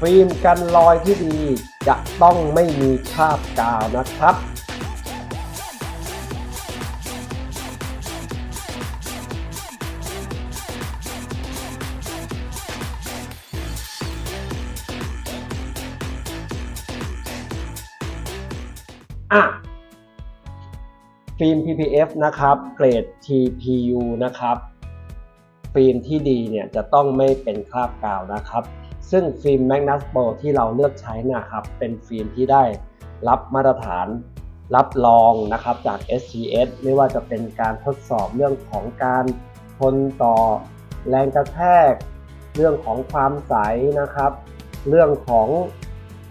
ฟิล์มกันรอยที่ดีจะต้องไม่มีคราบกาวนะครับ อะ ฟิล์ม PPF นะครับ เกรด TPU นะครับ ฟิล์มที่ดีเนี่ยจะต้องไม่เป็นคราบกาวนะครับ ซึ่งฟิล์ม Magnus Pro ที่เราเลือกใช้นะครับ เป็นฟิล์มที่ได้รับมาตรฐานรับรองนะครับจาก SGS ไม่ว่าจะเป็นการทดสอบเรื่องของการทนต่อแรงกระแทก เรื่องของความใสนะครับ เรื่องของ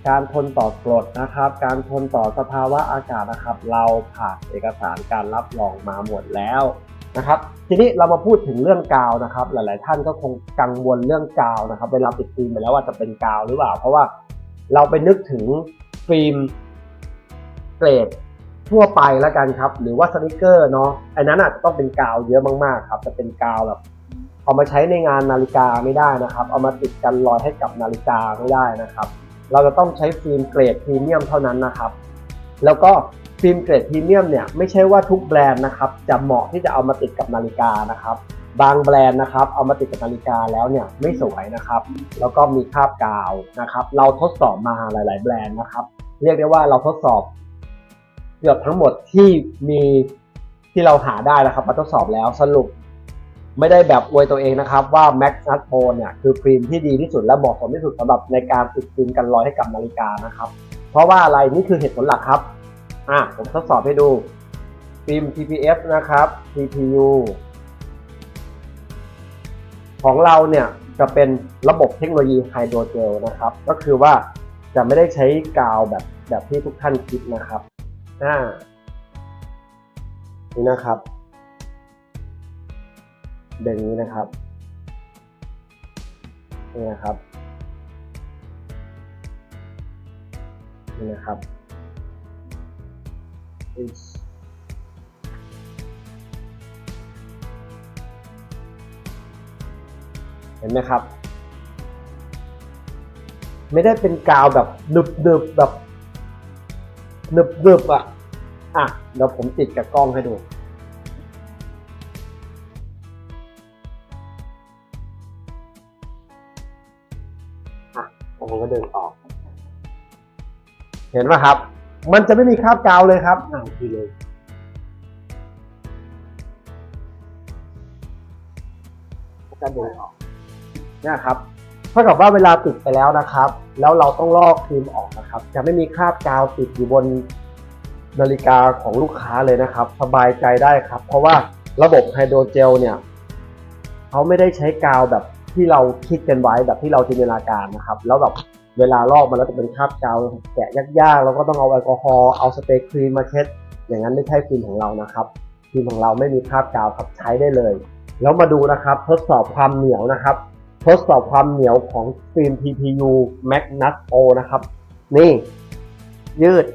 การทนต่อกรดนะครับ การทนต่อสภาวะอากาศนะครับ เราผ่านเอกสารการรับรองมาหมดแล้ว นะครับทีนี้เรามาพูดถึงเรื่องกาวนะครับ หลาย ๆ ท่านก็คงกังวลเรื่องกาวนะครับเวลาติดฟิล์มไปแล้วว่าจะเป็นกาวหรือเปล่า เพราะว่าเราไปนึกถึงฟิล์มเกรดทั่วไปแล้วกันครับ หรือว่าสติกเกอร์เนาะอันนั้นอาจจะต้องเป็นกาวเยอะมาก ๆ ครับ จะเป็นกาวแบบเอามาใช้ในงานนาฬิกาไม่ได้นะครับ เอามาติดกันรอยให้กับนาฬิกาไม่ได้นะครับ เราจะต้องใช้ฟิล์มเกรดพรีเมียมเท่านั้นนะครับ แล้วก็ ฟิล์มเกรดพรีเมียมเนี่ยไม่ใช่ว่าทุกแบรนด์นะครับจะเหมาะที่จะเอามาติดกับนาฬิกานะครับ บางแบรนด์นะครับเอามาติดกับนาฬิกาแล้วเนี่ยไม่สวยนะครับ แล้วก็มีคราบกาวนะครับ เราทดสอบมาหลาย ๆ แบรนด์นะครับ เรียกได้ว่าเราทดสอบเกือบทั้งหมดที่มีที่เราหาได้นะครับมาทดสอบแล้วสรุปไม่ได้แบบอวยตัวเองนะครับ ว่า Max n u t Pro เนี่ยคือฟิล์มที่ดีที่สุดและเหมาะสมที่สุดสำหรับในการติดฟิล์มกันรอยให้กับนาฬิกานะครับ เพราะว่าอะไรนี่คือเหตุผลหลักครับ อะผมทดสอบให้ดูฟิล์ม TPF นะครับ TPU ของเราเนี่ยจะเป็นระบบเทคโนโลยีไฮโดรเจลนะครับ ก็คือว่าจะไม่ได้ใช้กาวแบบแบบที่ทุกท่านคิดนะครับอ่านี่นะครับแบบนี้นะครับนี่นะครับนี่นะครับ is เห็นไหมครับ ไม่ได้เป็นกาวแบบหนึบหนึบแบบหนึบหนึบอะอะเดี๋ยวผมติดกับกล้องให้ดูอะผมก็เดินออก เห็นไหมครับ มันจะไม่มีคราบกาวเลยครับอ่าทีเลยก็เดินออกเนี่ยครับเท่ากับว่าเวลาติดไปแล้วนะครับ แล้วเราต้องลอกฟิล์มออกนะครับ จะไม่มีคราบกาวติดอยู่บนนาฬิกาของลูกค้าเลยนะครับ สบายใจได้ครับ เพราะว่าระบบไฮโดรเจลเนี่ยเขาไม่ได้ใช้กาวแบบที่เราคิดกันไว้แบบที่เราจินตนาการนะครับ แล้วแบบ เวลาลอกมาแล้วจะเป็นคราบกาวแกะยากๆ แล้วก็ต้องเอาแอลกอฮอล์เอาสเปรย์ครีมมาเช็ด อย่างนั้นไม่ใช่ฟิล์มของเรานะครับฟิล์มของเราไม่มีคราบกาวครับใช้ได้เลย แล้วมาดูนะครับทดสอบความเหนียวนะครับ ทดสอบความเหนียวของฟิล์ม TPU Magnus O นะครับ นี่ ยืด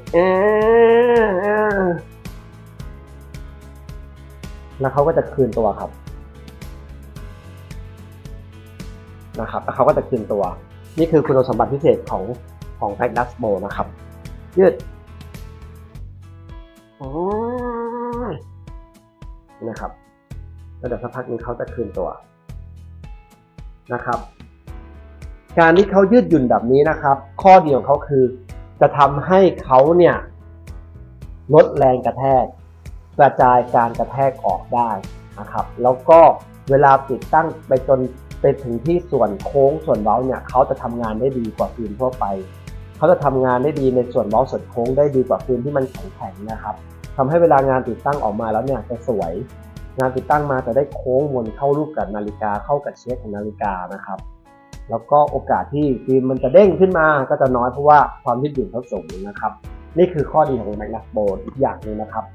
แล้วเขาก็จะคืนตัวครับนะครับแล้วเขาก็จะคืนตัว นี่คือคุณสมบัติพิเศษของของ Magnus O นะครับ ยืดนะครับแล้วเดี๋ยวสักพักนึงเขาจะคืนตัวนะครับ การที่เขายืดหยุ่นแบบนี้นะครับ ข้อดีของเขาคือ จะทำให้เขาเนี่ยลดแรงกระแทก กระจายการกระแทกออกได้นะครับ แล้วก็เวลาติดตั้งไปจน ไปถึงที่ส่วนโค้งส่วนเว้าเนี่ยเขาจะทำงานได้ดีกว่าฟิล์มทั่วไป เขาจะทำงานได้ดีในส่วนเว้าส่วนโค้งได้ดีกว่าฟิล์มที่มันแข็งๆนะครับทำให้เวลางานติดตั้งออกมาแล้วเนี่ยจะสวย งานติดตั้งมาจะได้โค้งวนเข้ารูปกับนาฬิกาเข้ากับเชฟของนาฬิกานะครับแล้วก็โอกาสที่ฟิล์มมันจะเด้งขึ้นมาก็จะน้อยเพราะว่าความยืดหยุ่นเขาสูงนะครับ นี่คือข้อดีของ Magnus Board อีกอย่างหนึงนะครับ